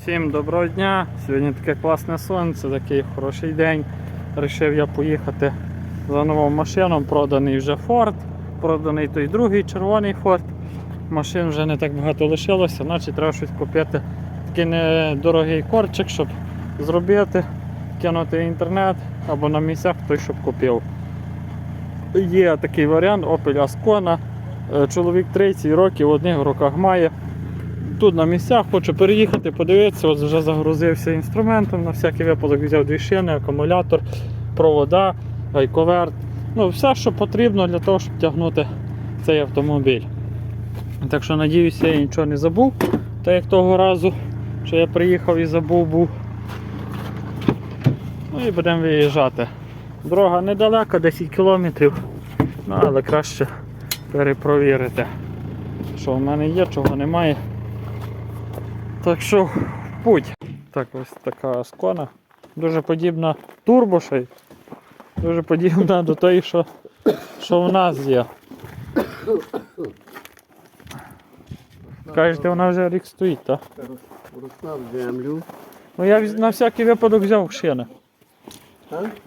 Всім доброго дня! Сьогодні таке класне сонце, такий хороший день. Рішив я поїхати за новою машиною. Проданий вже Ford, проданий той другий червоний Ford. Машин вже не так багато лишилося, значить треба щось купити. Такий недорогий корчик, щоб зробити, кинути інтернет або на місцях той, щоб купив. Є такий варіант Opel Ascona. Е, Чоловік 30 років, в одних руках має тут на місцях, хочу переїхати, подивитися, от вже загрузився інструментом, на всякий випадок взяв дві шини, акумулятор, провода, гайковерт. Ну, все, що потрібно для того, щоб тягнути цей автомобіль. Так що надіюся, я нічого не забув. Так як того разу, що я приїхав і забув був. Ну і будемо виїжджати. Дорога недалека, 10 кілометрів, ну, але краще перепровірити, що в мене є, чого немає. Так що в путь. Так, ось така скона. Дуже подібна турбо ще й. Дуже подібна до тої, що, що в нас є. Кажете, вона вже рік стоїть, так? Розклав землю. Ну я на всякий випадок взяв шини.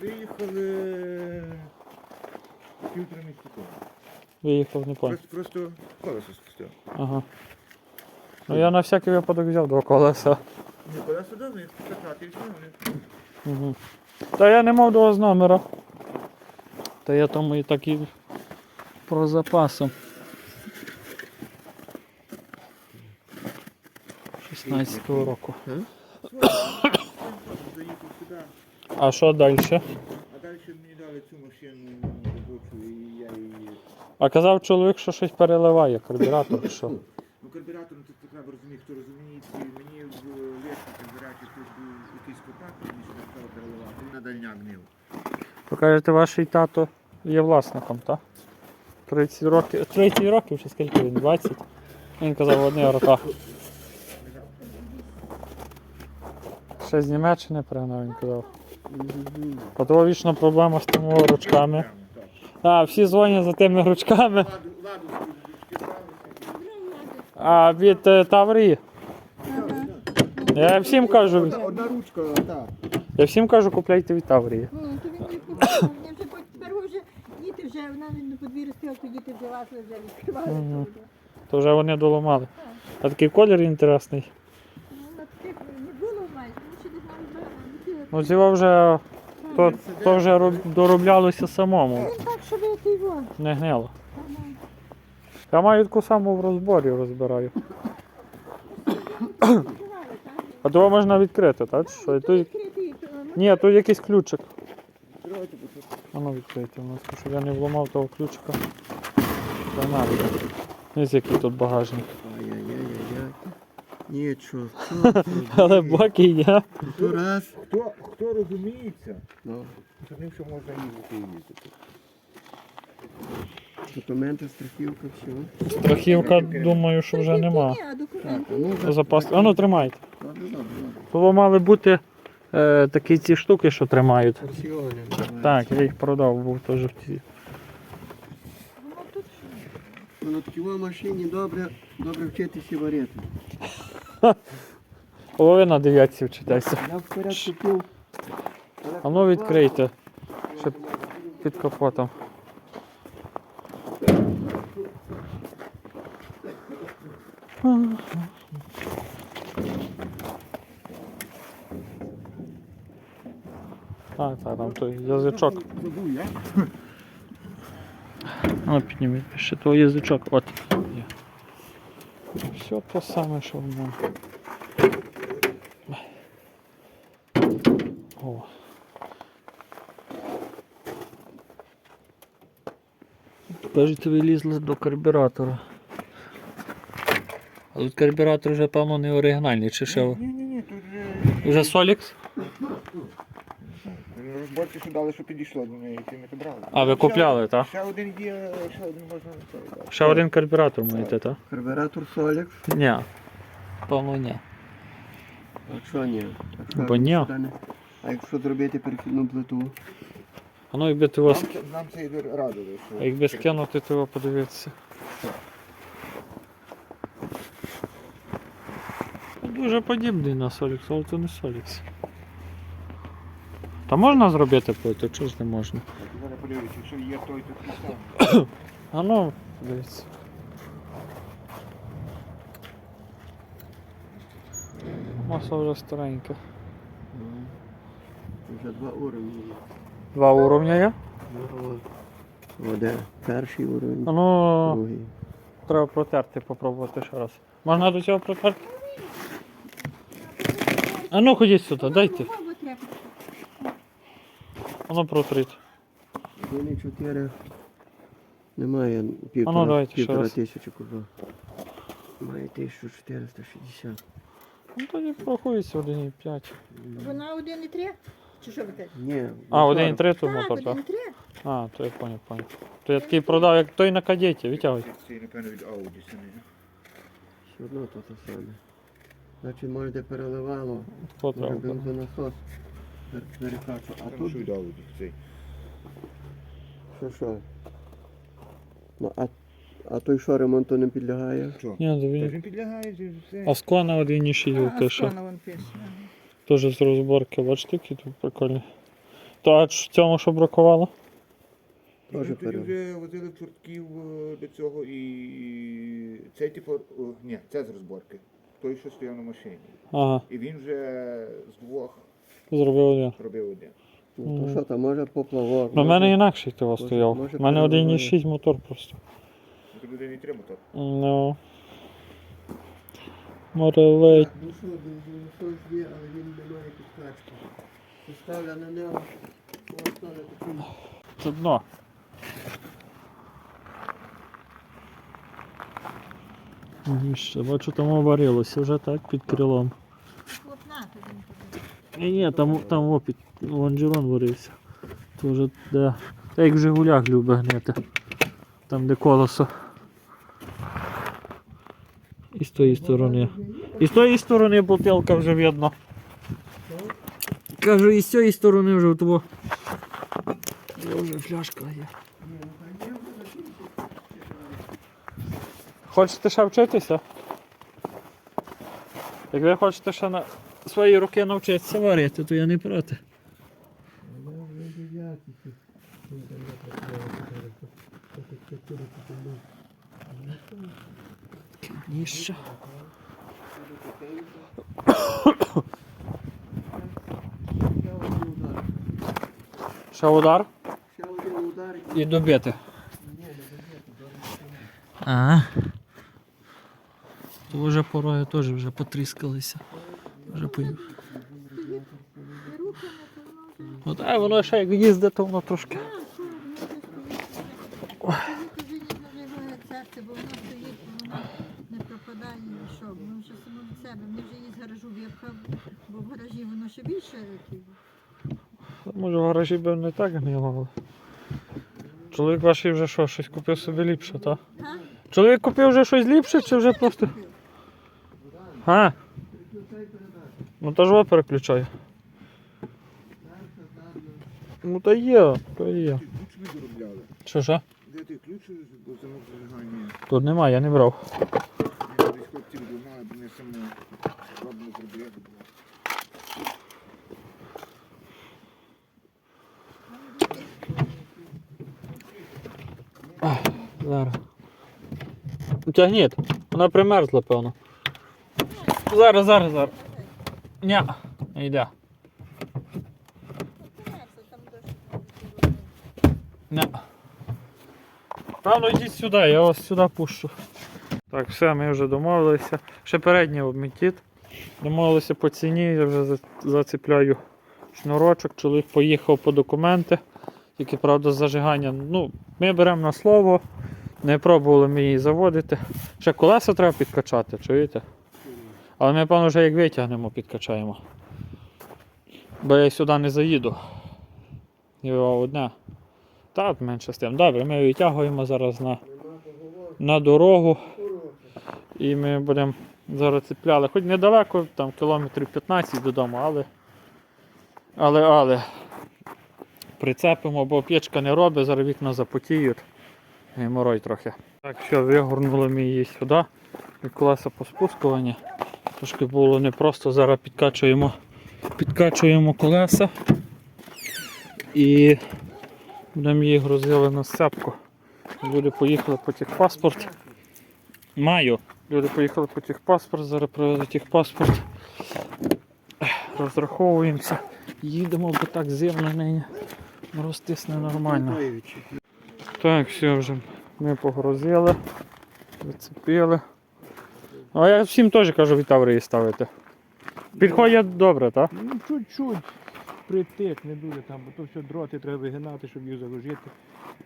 Виїхали півтора місяці тому. Виїхав, не. Просто, просто колесо спустив. Ага. Ну я на всякий випадок взяв два колеса. Ні, колесо добре, їх покатати і. Угу. Та я не мав до вас номера. Та я тому і так і про запасом. 16-го року. А що далі? а далі мені дали цю машину робочу і я її... А казав чоловік, що щось переливає, карбюратор, що. Розуміти, хто розуміє, мені в лісі карбюраторі тут був якийсь контакт, мені сюди стало переливати. На дальняк гнив. Ви кажете, ваш тато є власником, так? 30 років. 30 років чи скільки він? 20? Він казав в одних роках. Ще з Німеччини пригнав, він казав. То вічна проблема з тими ручками. А, всі дзвонять за тими ручками. Ладу, ладу. А від е, Таврії. Я всім кажу, Одна ручка, так. я всім кажу, купляйте від Таврії. Ну, то він не купив. Вже по- тепер вже діти вже, вона на подвір'ї стояла, то діти вже лазили, вже відкривали. Мгм. то вже. То вже вони доламали. А такий колір інтересний. Ну, на таких не було майже, ну, ще не знаю, де Ну, цього вже то, то вже роб- дороблялося самому, Він так, що ви ти його. не гнило. Я маю таку саму в розборі розбираю. А того можна відкрити, так? Що? І тут... Ну, Ні, тут якийсь ключик. А ну відкрийте, у нас, щоб я не вламав того ключика. Та навіть. Ось який тут багажник. Ай-яй-яй-яй. Нічого. Але боки є. То раз. Хто, хто розуміється, Ну, то ним що можна їздити і їздити. Документи, страхівка, все. Страхівка, думаю, що вже нема. Ні, а документи. А ну, вже- Запас. А ну тримайте. Добре, добре, добре. Було мали бути е, такі ці штуки, що тримають. Порціони. Так, я їх продав, був теж в ці. Воно тут Ну, на такій машині добре, добре вчитися варити. Половина дев'ятці вчитайся. Я вперед купив. А ну відкрийте. Ще під капотом. А, так, там той язичок. Ну підніміть ще той язичок. От. Є. Все те саме, що в мене. О. Кажете, ви лізли до карбюратора. Тут карбюратор вже, певно, не оригінальний, чи що? Ні, ні, ні, тут Вже Солікс? вже розборці, що дали, що підійшло до неї, які ми брали. А, ви купляли, так? Ще один є, ще один можна це, Ще один карбюратор маєте, так? Карбюратор Солік. Ні. Певно, ні. А що ні? Бо ні. не- А якщо зробити перехідну плиту? А ну якби ти вас. Нам, це- нам це і радили, що якби скинути, то його подивитися. Дуже подібний на Солікс, але це не Солікс. Та можна зробити плиту, чого ж не можна? Зараз подивлюся, якщо є той, то поставимо. А ну, дивіться. Маса вже старенька. Вже два уровні. є. Два уровня є. Ну, де перший уровень, А ну, другий. треба протерти, попробувати ще раз. Можна до цього протерти? А ну ходіть сюди, дайте. Мову треба. Воно протріть. 1,4 немає А півтора, ну, давайте ще півтора раз. тисячі кубів. Має 1460. Ну тоді порахується 1,5. Вона 1,3? Чи що ви кажете? Ні, А, мотор. 1,3 тут Так, мотор, так? 1,3. А, то я поняв, поняв. То я такий продав, як той на кадеті, витягуй. Це, напевно, від Audi самі. Все одно то те саме. Значить, може де переливало, може бензонасос пер- А тут що що що? Ну, а, а той що ремонту не підлягає? Що? Ні, то він. він підлягає, це все. А скло на 1,6 те що. вон пише. Теж з розборки, бачите, які тут прикольні. То а в цьому що бракувало? Теж Тоді вже возили чортків е, до цього і цей типу, ні, це з розборки. Той, що стояв на машині. Ага, І він вже з двох зробив один. робив один. Ну, то що там, може поплавок? Ну, може- мене інакший того може- стояв. може У мене переливає. 1,6 мотор просто. Ну, Тобі один і три мотор. Ну. Морелей. Ну що, бензонасос є, але він не має підкачки. Поставля на нього, такий. Це дно. Ні, Ще, бачу, там обварилося вже так під крилом. Ні, ні, там, там опіт, лонжерон варився. То вже де. Та як в Жигулях любить гнити. Там де колесо. І з тої сторони. І з тої сторони бутилка вже видно. Кажу, і з цієї сторони вже того. Вже фляжка є. Хочете ще вчитися? Як ви хочете ще на свої руки навчитися варити, то я не проти. Ніщо. Ще удар Ще один удар і добити. А. Вже пороги теж вже потріскалися. Вже по... І рухами, воно. Ну воно ще як їздить, то воно трошки. Так, вже стоїть. Тоді вже не наживає серце, бо воно стоїть, воно не пропадає і що. Воно вже само від себе. Мені вже її з гаражу в'їхав, бо в гаражі воно ще більше років. Може в гаражі би не так гнило, але. Чоловік ваш вже що, щось купив собі ліпше, так? Так? Чоловік купив вже щось ліпше чи вже просто. А? Ну то ж во переключай. Ну то є, то є. Що ж? Де ти ключ до замок зажигання? Тут немає, я не брав. Я бо. Зараз. Тягніть. Вона примерзла, певно. Зараз, зараз, зараз. Ні, не йде. Не. Певно, йдіть сюди, я вас сюди пущу. Так, все, ми вже домовилися. Ще передній обмітіт. Домовилися по ціні, я вже за- зацепляю шнурочок. Чоловік поїхав по документи. Тільки правда з зажиганням. Ну, ми беремо на слово. Не пробували ми її заводити. Ще колеса треба підкачати, чуєте? Але ми, певно, вже як витягнемо, підкачаємо. Бо я сюди не заїду. Його одне. Та менше з тим. Добре, ми витягуємо зараз на, на дорогу. І ми будемо зараз цепляли. Хоч недалеко, там кілометрів 15 додому, але. Але, але. Прицепимо, бо печка не робить, зараз вікна запотіють. Геморой трохи. Так, все, вигорнули ми її сюди. І колеса поспускувані. Трошки було непросто, зараз підкачуємо, підкачуємо колеса і будемо її грузили на сцепку. Люди поїхали по техпаспорт. Маю. Люди поїхали по техпаспорт, зараз привезуть техпаспорт. Розраховуємося. Їдемо, бо так зимно нині. Мороз тисне нормально. Так, все вже ми погрузили, зацепили. А я всім теж кажу від Таврії ставити. Підходять добре, так? Ну, чуть-чуть притик, не дуже там, бо то все дроти треба вигинати, щоб їх заложити.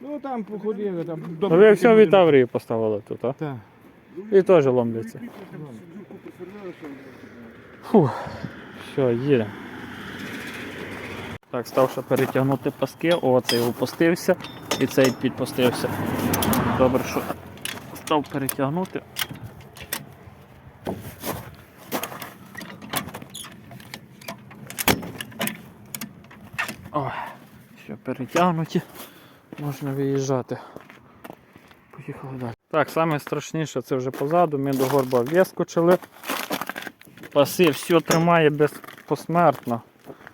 Ну там походили, там Ну ви все від Таврії поставили тут, так? Так. І теж ломляться. Фу, все, їдемо. Так, став ще перетягнути паски, о, цей опустився і цей підпустився. Добре, що став перетягнути. Перетягнуті, можна виїжджати. Поїхали далі. Так, саме страшніше це вже позаду. Ми до горба вискочили. Паси все тримає без посмертно.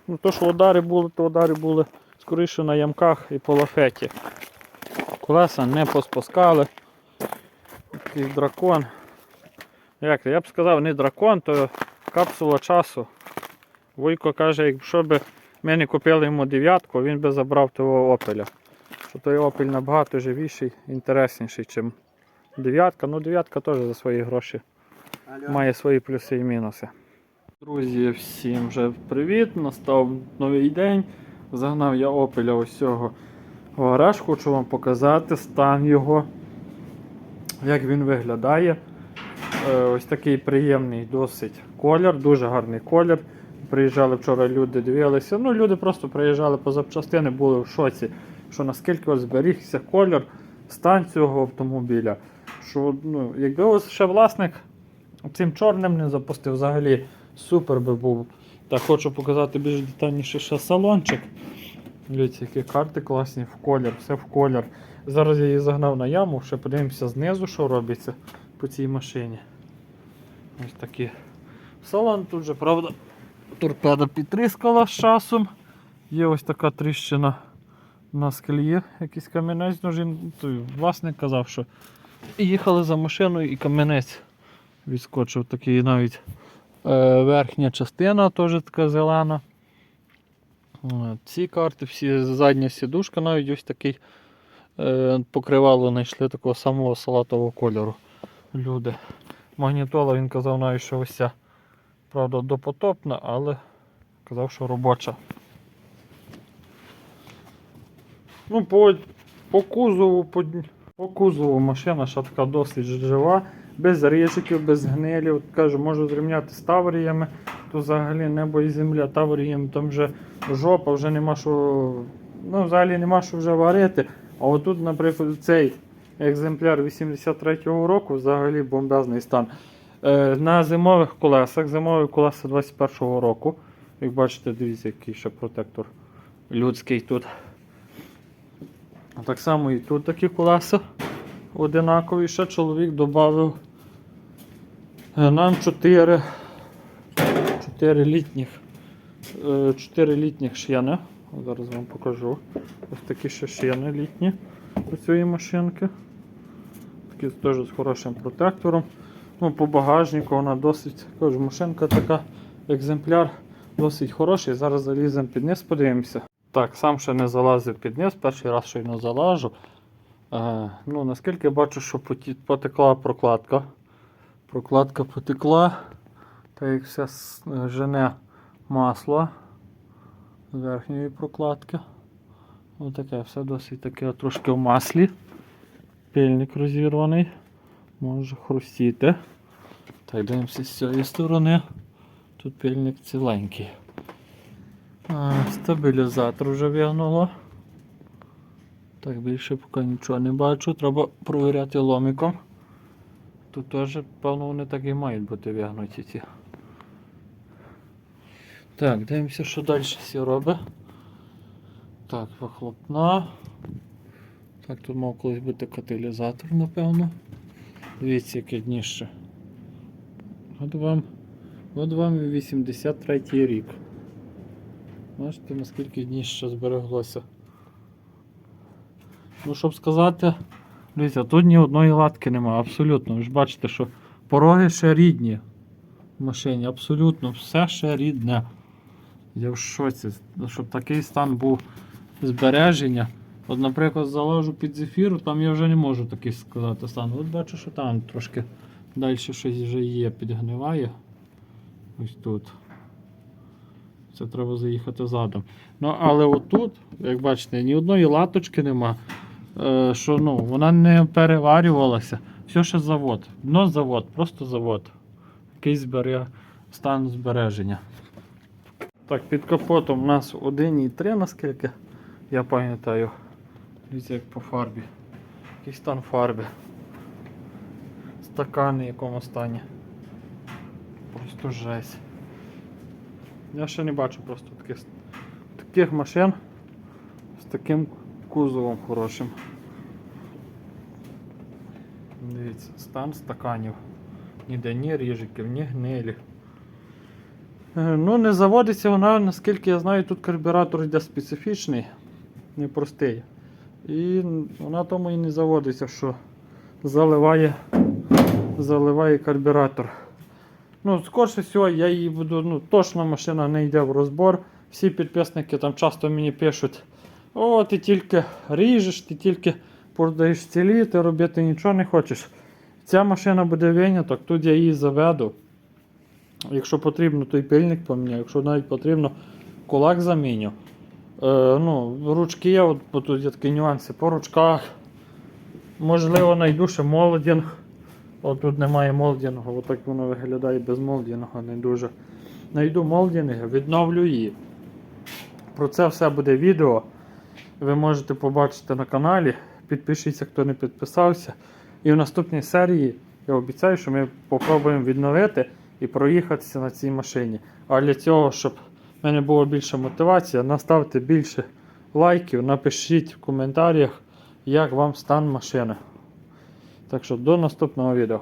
Ну, то, що удари були, то удари були скоріше на ямках і по лафеті. Колеса не поспускали. Такий дракон. Як? Я б сказав, не дракон, то капсула часу. Войко каже, якщо б ми не купили йому дев'ятку, він би забрав того опеля. Що той опель набагато живіший, інтересніший, ніж дев'ятка. Ну дев'ятка теж за свої гроші має свої плюси і мінуси. Друзі, всім вже привіт! Настав новий день. Загнав я опеля ось цього в гараж. Хочу вам показати стан його, як він виглядає. Е, Ось такий приємний досить колір, дуже гарний колір. Приїжджали вчора люди, дивилися. Ну, люди просто приїжджали по запчастини, були в шоці, що наскільки от зберігся колір, стан цього автомобіля. Що, ну, якби ось ще власник цим чорним не запустив, взагалі супер би був. Так, хочу показати більш детальніше ще салончик. Дивіться, які карти класні в колір, все в колір. Зараз я її загнав на яму, ще подивимося знизу, що робиться по цій машині. Ось такі. Салон тут же, правда, торпеда підтрискала з часом. Є ось така тріщина на склі, якийсь камінець. Ну, жін- власник казав, що їхали за машиною і камінець відскочив. Такий навіть е, верхня частина теж така зелена. Е, Ці карти, всі задня сідушка, навіть ось такий е, покривало знайшли такого самого салатового кольору. Люди. Магнітола він казав навіть, що ось ця, правда, допотопна, але казав, що робоча. Ну, по, по кузову, по, по кузову машина ще така досить жива, без рижиків, без гнилів. Кажу, можу зрівняти з тавріями, то взагалі небо і земля. Тавріям там вже жопа, вже нема що. Ну, взагалі нема що вже варити. А отут, наприклад, цей екземпляр 83-го року взагалі бомбезний стан. Е, на зимових колесах, зимові колеса 21-го року. Як бачите, дивіться, який ще протектор людський тут. Так само і тут такі колеса одинакові. Ще чоловік додав нам 4, 4 літніх 4 літніх шини. Зараз вам покажу. Ось такі ще шини літні у цієї машинки. Такі теж з хорошим протектором. Ну, По багажнику вона досить кажу, машинка така, екземпляр досить хороший. Зараз заліземо під низ, подивимося. Так, сам ще не залазив під низ, перший раз щойно залажу. Е, ну, наскільки бачу, що потекла прокладка. Прокладка потекла. Та як все жене масло з верхньої прокладки. Отаке все досить таке трошки в маслі. Пильник розірваний. Може хрустіти. Так, дивимося з цієї сторони. Тут пильник ціленький. А, стабілізатор вже вигнуло. Так, більше поки нічого не бачу. Треба провіряти ломиком. Тут теж, певно, вони так і мають бути вигнуті ці. Так, дивимося, що далі всі робить. Так, вихлопна. Так, тут мав колись бути каталізатор, напевно. Дивіться, яке дніще. От вам От вам і 83 рік. Бачите, наскільки днів ще збереглося. Ну, щоб сказати, дивіться, тут ні одної латки немає, абсолютно. Ви ж бачите, що пороги ще рідні в машині, абсолютно, все ще рідне. Я в шоці, щоб такий стан був збереження. От, наприклад, заложу під зефіру, там я вже не можу такий сказати стан. От бачу, що там трошки далі щось вже є, підгниває. Ось тут. Це треба заїхати задом. Ну, але отут, як бачите, ні одної латочки нема. Е, що ну, вона не переварювалася. Все ще завод. Дно завод, просто завод. Якийсь збере... стан збереження. Так, під капотом у нас 1,3, наскільки я пам'ятаю. Дивіться, як по фарбі. Який стан фарби. Стакани в якому стані. Просто жесть. Я ще не бачу просто таких, таких машин з таким кузовом хорошим. Дивіться, стан стаканів. Ніде ні ріжиків, ні гнилі. Е, Ну, не заводиться вона, наскільки я знаю, тут карбюратор йде специфічний, непростий. І вона тому і не заводиться, що заливає, заливає карбюратор. Ну, скорше всього, я її буду, ну, точно машина не йде в розбор. Всі підписники там часто мені пишуть: о, ти тільки ріжеш, ти тільки продаєш цілі, ти робити нічого не хочеш. Ця машина буде виняток, тут я її заведу. Якщо потрібно, то і пильник поміняю, якщо навіть потрібно, кулак заміню. Е, ну, ручки є, от, бо тут є такі нюанси по ручках. Можливо, знайду ще. От тут немає молдінгу, отак воно виглядає без молдінгу, не дуже. Найду молдінги, відновлю її. Про це все буде відео. Ви можете побачити на каналі. Підпишіться, хто не підписався. І в наступній серії я обіцяю, що ми попробуємо відновити і проїхатися на цій машині. А для цього, щоб в мене була більша мотивація, наставте більше лайків, напишіть в коментарях, як вам стан машини. Так що до наступного відео.